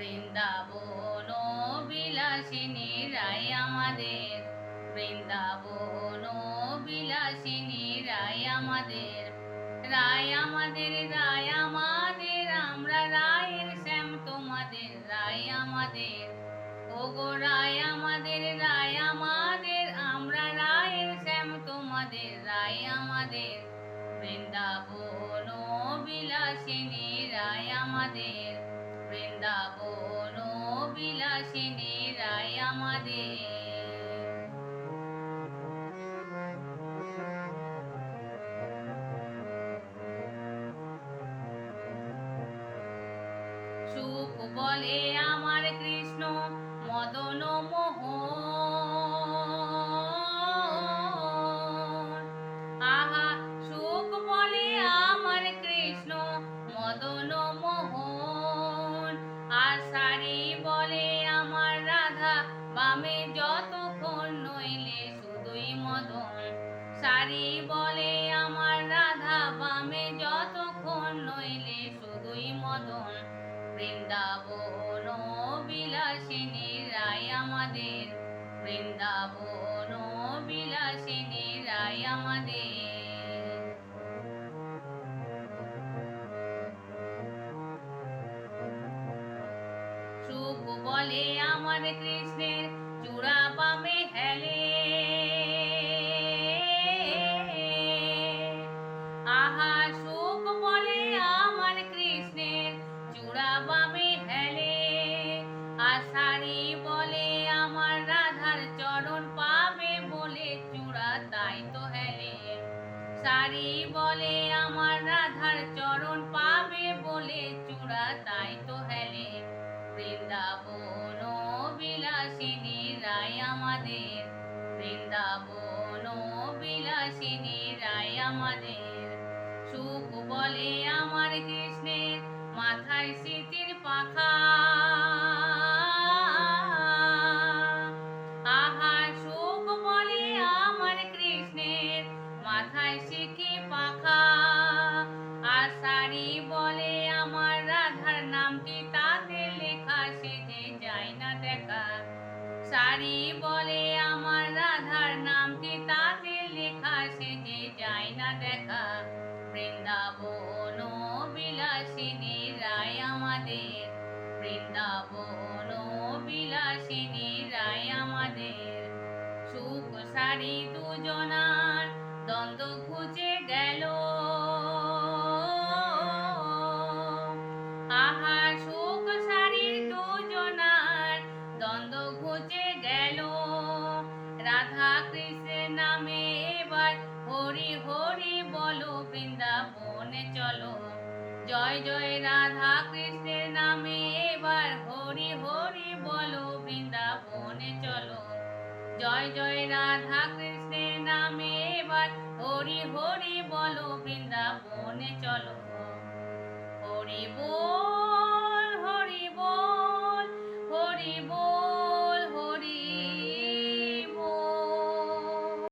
বৃন্দাবন বিলাসিনী রায় আমাদের। বৃন্দাবন বিলাসিনী রায় আমাদের। রায় আমাদের রায় আমাদের সুখ বলে আমার কৃষ্ণ মদন মোহন। আহা, সুখ বলে আমার কৃষ্ণ মদন মোহন। আর শাড়ি বলে আমার রাধা, বামে যতক্ষণ নইলে শুধুই মদন। শাড়ি বলে আমার রাধা, বামে যতক্ষণ নইলে শুধুই মদন। বৃন্দাবন বিলাসিনী রায় আমাদের বৃন্দাবন বিলাসিনী রায় আমাদের। চুপ বলে আমার কৃষ্ণের শাড়ি বলে আমার রাধার চরণ পাবে বলে চূড়া, তাই তো হেলে। বৃন্দাবন বিলাসিনী, রায় আমাদের। বৃন্দাবন বিলাসিনী, রায় আমাদের। সুখ বলে আমার কৃষ্ণের মাথায় স্মৃতির পাখা। শাড়ি বলে আমার রাধার নামটি তাতে লেখা, সে যে না দেখা। বৃন্দাবন বিলাসিনী, রায় আমাদের। বৃন্দাবন বিলাসিনী, রায় আমাদের। সুখ শাড়ি দুজনার, দ্বন্দ্ব ঘুচে গেল। বৃন্দাবনে চলো। জয় জয় রাধা কৃষ্ণের নামে এবার হরি হরি বলো বৃন্দাবনে চলো। জয় জয় রাধা কৃষ্ণের নামে এবার হরি হরি বলো বৃন্দাবনে চলো।